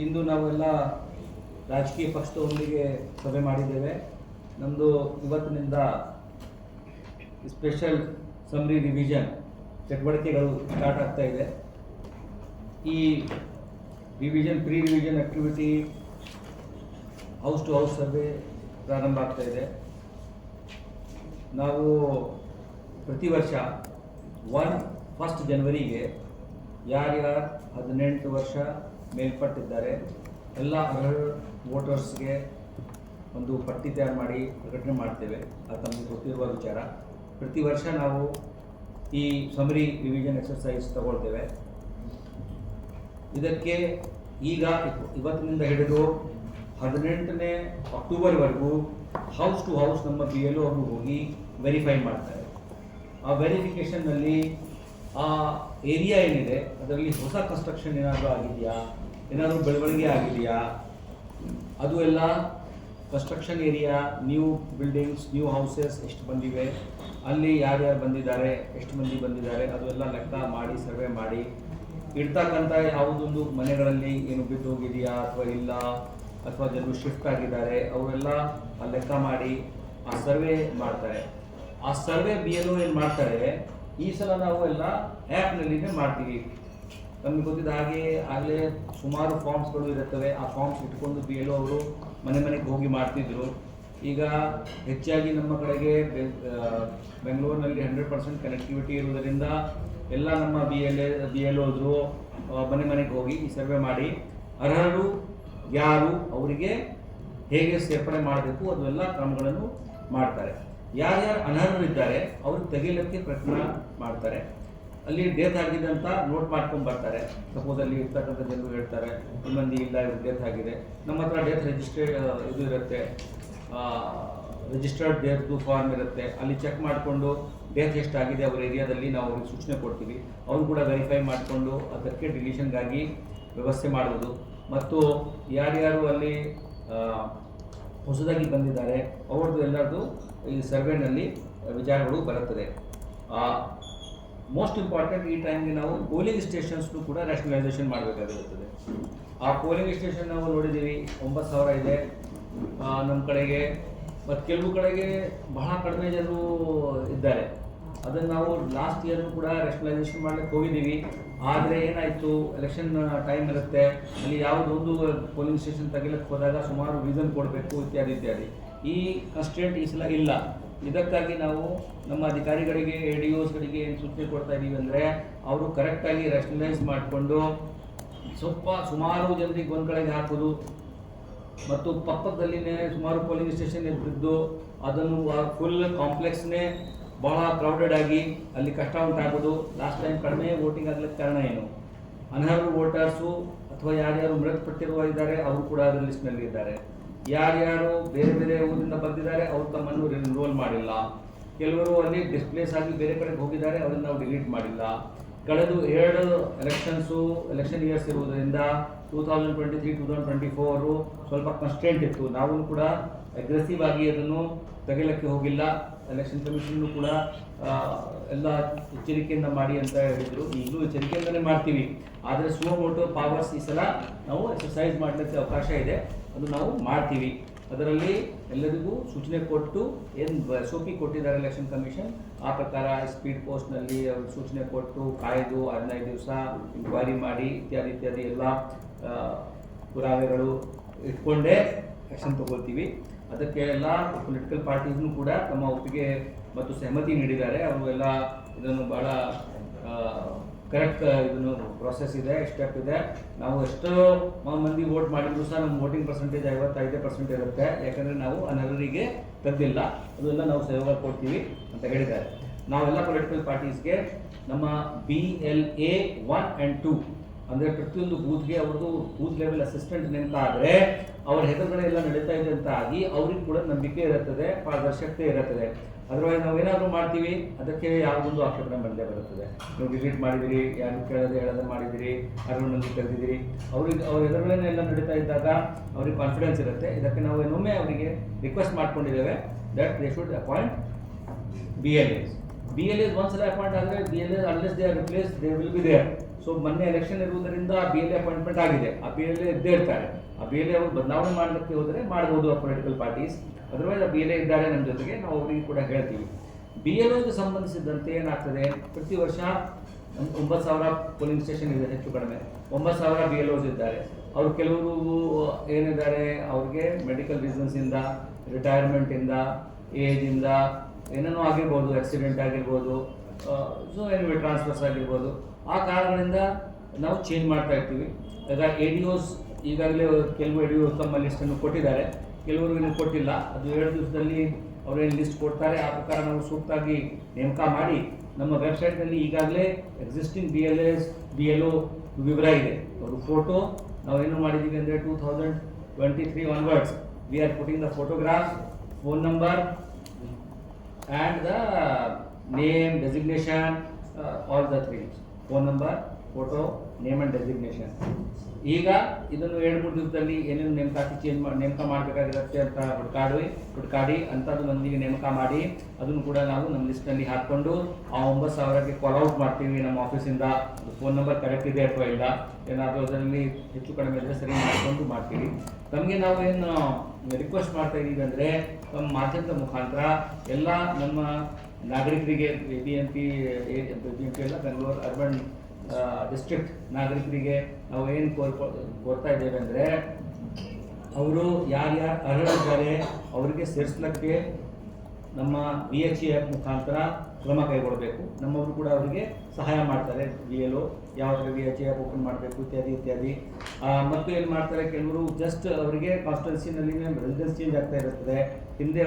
ಇಂದು ನಾವೆಲ್ಲ ರಾಜಕೀಯ ಪಕ್ಷದವರೊಂದಿಗೆ ಸಭೆ ಮಾಡಿದ್ದೇವೆ. ನಮ್ಮದು ಇವತ್ತಿನಿಂದ ಸ್ಪೆಷಲ್ ಸಮ್ರಿ ರಿವಿಷನ್ ಚಟುವಟಿಕೆಗಳು ಸ್ಟಾರ್ಟ್ ಆಗ್ತಾ ಇದೆ. ಈ revision pre revision activity house to house survey ಪ್ರಾರಂಭ ಆಗ್ತಾ ಇದೆ. ನಾವು ಪ್ರತಿ ವರ್ಷ ಒನ್ ಫಸ್ಟ್ ಜನವರಿಗೆ ಯಾರ್ಯಾರು ಹದಿನೆಂಟು ವರ್ಷ ಮೇಲ್ಪಟ್ಟಿದ್ದಾರೆ. ಎಲ್ಲ ಅರ್ಹ ವೋಟರ್ಸ್ಗೆ ಒಂದು ಪಟ್ಟಿ ತಯಾರು ಮಾಡಿ ಪ್ರಕಟಣೆ ಮಾಡ್ತೇವೆ. ಅದು ತಮಗೆ ಗೊತ್ತಿರುವ ವಿಚಾರ. ಪ್ರತಿ ವರ್ಷ ನಾವು ಈ ಸಮರಿ ರಿವಿಷನ್ ಎಕ್ಸರ್ಸೈಸ್ ತಗೊಳ್ತೇವೆ. ಇದಕ್ಕೆ ಈಗ ಇವತ್ತಿನಿಂದ ಹಿಡಿದು ಹದಿನೆಂಟನೇ ಅಕ್ಟೋಬರ್ವರೆಗೂ ಹೌಸ್ ಟು ಹೌಸ್ ನಮ್ಮ ಬಿ ಎಲ್ ಅವರು ಹೋಗಿ ವೆರಿಫೈ ಮಾಡ್ತಾರೆ. ಆ ವೆರಿಫಿಕೇಷನ್ನಲ್ಲಿ ಆ ಏರಿಯಾ ಏನಿದೆ, ಅದರಲ್ಲಿ ಹೊಸ ಕನ್ಸ್ಟ್ರಕ್ಷನ್ ಏನಾದರೂ ಆಗಿದೆಯಾ? ಏನಾದರೂ ಬೆಳವಣಿಗೆ ಆಗಿದೆಯಾ? ಅದು ಎಲ್ಲ construction area new buildings new houses ಎಷ್ಟು ಬಂದಿವೆ? ಅಲ್ಲಿ ಯಾರ್ಯಾರು ಬಂದಿದ್ದಾರೆ? ಎಷ್ಟು ಮಂದಿ ಬಂದಿದ್ದಾರೆ? ಅದು ಎಲ್ಲ ಲೆಕ್ಕ ಮಾಡಿ ಸರ್ವೆ ಮಾಡಿ. ಇರ್ತಕ್ಕಂಥ ಯಾವುದೊಂದು ಮನೆಗಳಲ್ಲಿ ಏನು ಬಿದ್ದು ಹೋಗಿದೆಯಾ ಅಥವಾ ಇಲ್ಲ? ಅಥವಾ ಜನರು ಶಿಫ್ಟ್ ಆಗಿದ್ದಾರೆ? ಅವರೆಲ್ಲ ಲೆಕ್ಕ ಮಾಡಿ, ಆ ಸರ್ವೆ ಮಾಡ್ತಾರೆ. ಆ ಸರ್ವೆ ಬಿ ಎಲ್ ಏನು ಮಾಡ್ತಾರೆ? ಈ ಸಲ ನಾವು ಎಲ್ಲ ಆ್ಯಪ್ನಲ್ಲಿನೇ ಮಾಡ್ತೀವಿ. ನಮಗೆ ಗೊತ್ತಿದ್ದ ಹಾಗೆ ಆಗಲೇ ಸುಮಾರು ಫಾರ್ಮ್ಸ್ಗಳು ಇರುತ್ತವೆ. ಆ ಫಾರ್ಮ್ಸ್ ಇಟ್ಕೊಂಡು ಬಿ ಎಲ್ ಅವರು ಮನೆ ಮನೆಗೆ ಹೋಗಿ ಮಾಡ್ತಿದ್ರು. ಈಗ ಹೆಚ್ಚಾಗಿ ನಮ್ಮ ಕಡೆಗೆ ಬೆಂಗಳೂರಿನಲ್ಲಿ ಹಂಡ್ರೆಡ್ ಪರ್ಸೆಂಟ್ ಕನೆಕ್ಟಿವಿಟಿ ಇರುವುದರಿಂದ ಎಲ್ಲ ನಮ್ಮ B L A B L ಓದರು ಮನೆ ಮನೆಗೆ ಹೋಗಿ ಈ ಸರ್ವೆ ಮಾಡಿ ಅರ್ಹರು, ಯಾರು, ಅವರಿಗೆ ಹೇಗೆ ಸೇರ್ಪಡೆ ಮಾಡಬೇಕು, ಅದು ಎಲ್ಲ ಕ್ರಮಗಳನ್ನು ಮಾಡ್ತಾರೆ. ಯಾರ್ಯಾರು ಅನರ್ಹರಿದ್ದಾರೆ ಅವ್ರಿಗೆ ತೆಗಿಲಿಕ್ಕೆ ಪ್ರಯತ್ನ ಮಾಡ್ತಾರೆ. ಅಲ್ಲಿ ಡೇತ್ ಆಗಿದೆ ಅಂತ ನೋಟ್ ಮಾಡ್ಕೊಂಡು ಬರ್ತಾರೆ. ಸಪೋಸ್ ಅಲ್ಲಿ ಇರ್ತಕ್ಕಂಥ ಜನರು ಹೇಳ್ತಾರೆ, ಇನ್ನೊಂದು ಇಲ್ಲ, ಇವ್ರು ಡೇತ್ ಆಗಿದೆ. ನಮ್ಮ ಹತ್ರ ಡೇತ್ ರಿಜಿಸ್ಟ್ರೇ ಇದು ಇರುತ್ತೆ. ರಿಜಿಸ್ಟರ್ಡ್ ಡೇಟ್ದು ಫಾರ್ಮ್ ಇರುತ್ತೆ. ಅಲ್ಲಿ ಚೆಕ್ ಮಾಡಿಕೊಂಡು ಡೇತ್ ಎಷ್ಟಾಗಿದೆ ಅವ್ರ ಏರಿಯಾದಲ್ಲಿ ನಾವು ಅವ್ರಿಗೆ ಸೂಚನೆ ಕೊಡ್ತೀವಿ. ಅವ್ರು ಕೂಡ ವೆರಿಫೈ ಮಾಡಿಕೊಂಡು ಅದಕ್ಕೆ ಡಿಲೀಷನ್ಗಾಗಿ ವ್ಯವಸ್ಥೆ ಮಾಡೋದು ಮತ್ತು ಯಾರ್ಯಾರು ಅಲ್ಲಿ ಹೊಸದಾಗಿ ಬಂದಿದ್ದಾರೆ. ಅವ್ರದ್ದು ಎಲ್ಲರದು ಈ ಸರ್ವೆನಲ್ಲಿ ವಿಚಾರಗಳು ಬರುತ್ತದೆ. ಮೋಸ್ಟ್ ಇಂಪಾರ್ಟೆಂಟ್ ಈ ಟೈಮ್ಗೆ ನಾವು ಪೋಲಿಂಗ್ ಸ್ಟೇಷನ್ಸ್ನು ಕೂಡ ರ್ಯಾಷನಲೈಸೇಷನ್ ಮಾಡಬೇಕಾಗಿರುತ್ತದೆ. ಆ ಪೋಲಿಂಗ್ ಸ್ಟೇಷನ್ ನಾವು ನೋಡಿದ್ದೀವಿ, ಒಂಬತ್ತು ಸಾವಿರ ಇದೆ. ನಮ್ಮ ಕಡೆಗೆ, ಮತ್ತು ಕೆಲವು ಕಡೆಗೆ ಬಹಳ ಕಡಿಮೆ ಜನರು ಇದ್ದಾರೆ. ಅದನ್ನು ನಾವು ಲಾಸ್ಟ್ ಇಯರ್ ಕೂಡ ರೆಷನಲೈಸೇಷನ್ ಮಾಡಲಿಕ್ಕೆ ಹೋಗಿದ್ದೀವಿ. ಆದರೆ ಏನಾಯಿತು? ಎಲೆಕ್ಷನ್ ಟೈಮ್ ಇರುತ್ತೆ. ಅಲ್ಲಿ ಯಾವುದೊಂದು ಪೋಲಿಂಗ್ ಸ್ಟೇಷನ್ ತೆಗಿಲಿಕ್ಕೆ ಹೋದಾಗ ಸುಮಾರು ರೀಸನ್ ಕೊಡಬೇಕು ಇತ್ಯಾದಿ ಇತ್ಯಾದಿ. ಈ ಕನ್ಸ್ಟೆಂಟ್ ಈ ಸಲ ಇಲ್ಲ. ಇದಕ್ಕಾಗಿ ನಾವು ನಮ್ಮ ಅಧಿಕಾರಿಗಳಿಗೆ ಎ ಡಿ ಓಸ್ಗಳಿಗೆ ಏನು ಸೂಚನೆ ಕೊಡ್ತಾ ಇದ್ದೀವಿ ಅಂದರೆ, ಅವರು ಕರೆಕ್ಟಾಗಿ ರೆಷನಲೈಸ್ ಮಾಡಿಕೊಂಡು ಸ್ವಲ್ಪ ಸುಮಾರು ಜನರಿಗೆ ಒಂದು ಕಡೆಗೆ ಹಾಕೋದು. ಮತ್ತು ಪಕ್ಕದಲ್ಲಿನೇ ಸುಮಾರು ಪೋಲಿಂಗ್ ಸ್ಟೇಷನ್ ಇದ್ದು ಅದನ್ನು ಫುಲ್ ಕಾಂಪ್ಲೆಕ್ಸ್ನೇ ಬಹಳ ಕ್ರೌಡೆಡ್ ಆಗಿ ಅಲ್ಲಿ ಕಷ್ಟ ಉಂಟಾಗೋದು ಲಾಸ್ಟ್ ಟೈಮ್ ಕಡಿಮೆ ವೋಟಿಂಗ್ ಆಗ್ಲಿಕ್ಕೆ ಕಾರಣ ಏನು? ಅನರ್ಹ ವೋಟರ್ಸು ಅಥವಾ ಯಾರ್ಯಾರು ಮೃತಪಟ್ಟಿರುವ ಇದ್ದಾರೆ, ಅವರು ಕೂಡ ಅದರ ಲಿಸ್ಟ್ನಲ್ಲಿ ಇದ್ದಾರೆ. ಯಾರ್ಯಾರು ಬೇರೆ ಬೇರೆ ಊರಿಂದ ಬಂದಿದ್ದಾರೆ, ಅವರು ತಮ್ಮನ್ನು ಎನ್ರೋಲ್ ಮಾಡಿಲ್ಲ. ಕೆಲವರು ಅಲ್ಲಿ ಡಿಸ್ಪ್ಲೇಸ್ ಆಗಿ ಬೇರೆ ಕಡೆಗೆ ಹೋಗಿದ್ದಾರೆ, ಅವರನ್ನು ನಾವು ಡಿಲೀಟ್ ಮಾಡಿಲ್ಲ. ಕಳೆದು ಎರಡು ಎಲೆಕ್ಷನ್ಸು ಎಲೆಕ್ಷನ್ ಇಯರ್ಸ್ ಇರುವುದರಿಂದ two thousand twenty three two thousand twenty four ಸ್ವಲ್ಪ ಕನ್ಸ್ಟೆಂಟ್ ಇತ್ತು. ನಾವು ಕೂಡ ಅಗ್ರೆಸಿವ್ ಆಗಿ ಅದನ್ನು ತೆಗೆಯಲಿಕ್ಕೆ ಹೋಗಿಲ್ಲ. ಎಲೆಕ್ಷನ್ ಕಮಿಷನ್ ಕೂಡ ಎಲ್ಲ ಎಚ್ಚರಿಕೆಯಿಂದ ಮಾಡಿ ಅಂತ ಹೇಳಿದ್ರು. ಈಗಲೂ ಎಚ್ಚರಿಕೆಯಿಂದಲೇ ಮಾಡ್ತೀವಿ. ಆದರೆ ಸೋ ಮೋಟೋ ಪವರ್ಸ್ ಈ ಸಲ ನಾವು ಎಕ್ಸರ್ಸೈಸ್ ಮಾಡಲಿಕ್ಕೆ ಅವಕಾಶ ಇದೆ. ಅದು ನಾವು ಮಾಡ್ತೀವಿ. ಅದರಲ್ಲಿ ಎಲ್ಲರಿಗೂ ಸೂಚನೆ ಕೊಟ್ಟು ಏನು ಎಸ್ ಒ ಕೊಟ್ಟಿದ್ದಾರೆ ಎಲೆಕ್ಷನ್ ಕಮಿಷನ್ ಆ ಪ್ರಕಾರ ಸ್ಪೀಡ್ ಪೋಸ್ಟ್ನಲ್ಲಿ ಅವರು ಸೂಚನೆ ಕೊಟ್ಟು ಕಾಯ್ದು ಹದಿನೈದು ದಿವಸ ಇನ್ಕ್ವೈರಿ ಮಾಡಿ ಇತ್ಯಾದಿ ಇತ್ಯಾದಿ ಎಲ್ಲ ಪುರಾವೆಗಳು ಇಟ್ಕೊಂಡೇ ಆ್ಯಕ್ಷನ್ ತಗೊಳ್ತೀವಿ. ಅದಕ್ಕೆ ಎಲ್ಲ ಪೊಲಿಟಿಕಲ್ ಪಾರ್ಟೀಸ್ನು ಕೂಡ ತಮ್ಮ ಒಪ್ಪಿಗೆ ಮತ್ತು ಸಹಮತಿ ನೀಡಿದ್ದಾರೆ. ಅವರು ಎಲ್ಲ ಇದನ್ನು ಭಾಳ ಕರೆಕ್ಟ್ ಇದನ್ನು ಪ್ರೊಸೆಸ್ ಇದೆ ಸ್ಟೆಪ್ ಇದೆ. ನಾವು ಎಷ್ಟೋ ಮಂದಿ ವೋಟ್ ಮಾಡಿದ್ರು ಸಹ ನಮ್ಮ ವೋಟಿಂಗ್ ಪರ್ಸೆಂಟೇಜ್ ಐವತ್ತೈದು ಪರ್ಸೆಂಟ್ ಇರುತ್ತೆ. ಯಾಕಂದರೆ ನಾವು ಅನರ್ಹರಿಗೆ ತದ್ದಿಲ್ಲ ಅದೆಲ್ಲ ನಾವು ಸಹಯೋಗ ಕೊಡ್ತೀವಿ ಅಂತ ಹೇಳಿದ್ದಾರೆ. ನಾವೆಲ್ಲ ಪೊಲಿಟಿಕಲ್ ಪಾರ್ಟೀಸ್ಗೆ ನಮ್ಮ B L A one and two ಅಂದರೆ ಪ್ರತಿಯೊಂದು ಬೂತ್ಗೆ ಅವ್ರದ್ದು ಬೂತ್ ಲೆವೆಲ್ ಅಸಿಸ್ಟೆಂಟ್ ನೇಮಕ ಆದರೆ ಅವ್ರ ಹೆಸರುಗಳೆಲ್ಲ ನಡೀತಾ ಇದೆ ಅಂತ ಆಗಿ ಅವ್ರಿಗೆ ಕೂಡ ನಂಬಿಕೆ ಇರುತ್ತದೆ, ಪಾರದರ್ಶಕತೆ ಇರುತ್ತದೆ. ಅದರವಾಗಿ ನಾವು ಏನಾದರೂ ಮಾಡ್ತೀವಿ, ಅದಕ್ಕೆ ಯಾವುದೊಂದು ಆಕ್ಷೇಪಣೆ ಬಂದೇ ಬರುತ್ತದೆ. ನೀವು ವಿಸಿಟ್ ಮಾಡಿದಿರಿ, ಯಾರು ಕೇಳದೆ ಹೇಳದೆ ಮಾಡಿದಿರಿ, ಯಾರು ನಂಗೆ ಕರೆದಿದ್ದೀರಿ ಅವ್ರಿಗೆ ಅವ್ರ ಎದುರುಗಳನ್ನೆಲ್ಲ ನಡೀತಾ ಇದ್ದಾಗ ಅವ್ರಿಗೆ ಕಾನ್ಫಿಡೆನ್ಸ್ ಇರುತ್ತೆ. ಇದಕ್ಕೆ ನಾವು ಇನ್ನೊಮ್ಮೆ ಅವರಿಗೆ request ಮಾಡ್ಕೊಂಡಿದ್ದೇವೆ that they should appoint B L S B L S ಒಂದ್ಸಲ ಅಪಾಯಿಂಟ್ ಆದರೆ B L S unless they are replace they will be there so ಮೊನ್ನೆ ಎಲೆಕ್ಷನ್ ಇರುವುದರಿಂದ ಬಿ ಎಲ್ ಎ ಅಪಾಯಿಂಟ್ಮೆಂಟ್ ಆಗಿದೆ. ಆ ಬಿ ಎಲ್ ಎ ಇದ್ದೇ ಇರ್ತಾರೆ. ಆ B L A ಅವರು ಬದಲಾವಣೆ ಮಾಡಲಿಕ್ಕೆ ಹೋದರೆ ಮಾಡ್ಬೋದು ಆ ಪೊಲಿಟಿಕಲ್ ಪಾರ್ಟೀಸ್ ಅದರ್ವೈಸ್ ಆ ಬಿ ಎಲ್ ಎ ಇದ್ದಾರೆ ನಮ್ಮ ಜೊತೆಗೆ. ನಾವು ಅವರಿಗೆ ಕೂಡ ಹೇಳ್ತೀವಿ. ಬಿ ಎಲ್ ಒಗೆ ಸಂಬಂಧಿಸಿದಂತೆ ಏನಾಗ್ತದೆ? ಪ್ರತಿ ವರ್ಷ ಒಂಬತ್ತು ಸಾವಿರ ಪೋಲಿಂಗ್ ಸ್ಟೇಷನ್ ಇದೆ ಹೆಚ್ಚು ಕಡಿಮೆ. ಒಂಬತ್ತು ಸಾವಿರ ಬಿ ಎಲ್ ಓಸ್ ಇದ್ದಾರೆ. ಅವರು ಕೆಲವರು, ಏನಿದ್ದಾರೆ? ಅವ್ರಿಗೆ ಮೆಡಿಕಲ್ ರೀಸನ್ಸಿಂದ ರಿಟೈರ್ಮೆಂಟಿಂದ ಏಜಿಂದ ಏನೇನೋ ಆಗಿರ್ಬೋದು ಆಕ್ಸಿಡೆಂಟ್ ಆಗಿರ್ಬೋದು ಸೊ ಏನಿವೆ ಟ್ರಾನ್ಸ್ಫರ್ಸ್ ಆಗಿರ್ಬೋದು. ಆ ಕಾರಣಗಳಿಂದ ನಾವು ಚೇಂಜ್ ಮಾಡ್ತಾ ಇರ್ತೀವಿ. ಈಗ ಎ ಡಿ ಓಸ್ ಈಗಾಗಲೇ ಕೆಲವು ಎ ಡಿ ಓಸ್ ತಮ್ಮ ಲಿಸ್ಟನ್ನು ಕೊಟ್ಟಿದ್ದಾರೆ. ಕೆಲವರು ಇನ್ನೂ ಕೊಟ್ಟಿಲ್ಲ. ಅದು ಏಳು ದಿವಸದಲ್ಲಿ ಅವರೇನು ಲಿಸ್ಟ್ ಕೊಡ್ತಾರೆ, ಆ ಪ್ರಕಾರ ನಾವು ಸೂಕ್ತಾಗಿ ನೇಮಕ ಮಾಡಿ ನಮ್ಮ ವೆಬ್ಸೈಟ್ನಲ್ಲಿ ಈಗಾಗಲೇ existing B L S B L O ವಿವರ ಇದೆ. ಅವರು ಫೋಟೋ ನಾವೇನು ಮಾಡಿದ್ದೀವಿ ಅಂದರೆ two thousand twenty three onwards we are putting the photograph phone number and the name designation all the the three. Number, photo, name and designation. ಈಗ ಇದನ್ನು ಎರಡು ಮೂರು ದಿವಸದಲ್ಲಿ ಏನೇನು ನೇಮಕಾತಿ ಚೇಂಜ್ ಮಾಡಿ ನೇಮಕ ಮಾಡಬೇಕಾಗಿರುತ್ತೆ ಅಂತ ಹುಡ್ಕಾಡಿ ಹುಡ್ಕಾಡಿ ಅಂಥದ್ದು ಮಂದಿಗೆ ನೇಮಕ ಮಾಡಿ ಅದನ್ನು ಕೂಡ ನಾವು ನಮ್ಮ ಲಿಸ್ಟ್ನಲ್ಲಿ ಹಾಕ್ಕೊಂಡು ಆ ಒಂಬತ್ತು ಸಾವಿರಕ್ಕೆ ಕಾಲ್ ಮಾಡ್ತೀವಿ ನಮ್ಮ ಆಫೀಸಿಂದ ಫೋನ್ ನಂಬರ್ ಕರೆಕ್ಟ್ ಇದೆ ಅಥವಾ ಇಲ್ಲ ಏನಾದರೂ ಅದರಲ್ಲಿ ಹೆಚ್ಚು ಕಡಿಮೆ ಇದ್ದರೆ ಸರಿ ಮಾಡಿಕೊಂಡು ಮಾಡ್ತೀವಿ ನಮಗೆ ನಾವು ಏನು ರಿಕ್ವೆಸ್ಟ್ ಮಾಡ್ತಾ ಇದ್ದೀವಿ ಅಂದರೆ, ನಮ್ಮ ಮಾಧ್ಯಮದ ಮುಖಾಂತರ ಎಲ್ಲ ನಮ್ಮ ನಾಗರಿಕರಿಗೆ B M P B M P ಎಲ್ಲ ಬೆಂಗಳೂರು ಅರ್ಬನ್ ಡಿಸ್ಟ್ರಿಕ್ಟ್ ನಾಗರಿಕರಿಗೆ ನಾವು ಏನು ಕೋರ್ಕೊ ಕೋರ್ತಾ ಇದ್ದೇವೆ ಅಂದರೆ ಅವರು ಯಾರ್ಯಾರು ಅರ್ಹರಿದ್ದಾರೆ ಅವರಿಗೆ ಸೇರಿಸ್ಲಿಕ್ಕೆ ನಮ್ಮ ಬಿ ಎಚ್ ಎಫ್ ಮುಖಾಂತರ ಕ್ರಮ ಕೈಗೊಳ್ಳಬೇಕು ನಮ್ಮವರು ಕೂಡ ಅವರಿಗೆ ಸಹಾಯ ಮಾಡ್ತಾರೆ. ಬಿ ಎಲ್ ಯಾವ ಥರ ವಿ ಎಚ್ ಎಫ್ ಓಪನ್ ಮಾಡಬೇಕು, ಇತ್ಯಾದಿ ಇತ್ಯಾದಿ. ಮತ್ತು ಏನು ಮಾಡ್ತಾರೆ? ಕೆಲವರು ಜಸ್ಟ್ ಅವರಿಗೆ ಕಾನ್ಸ್ಟಿಟ್ಯೂನ್ಸಿನಲ್ಲಿ ರೆಸಿಡೆನ್ಸ್ ಚೇಂಜ್ ಆಗ್ತಾ ಇರುತ್ತದೆ. ಹಿಂದೆ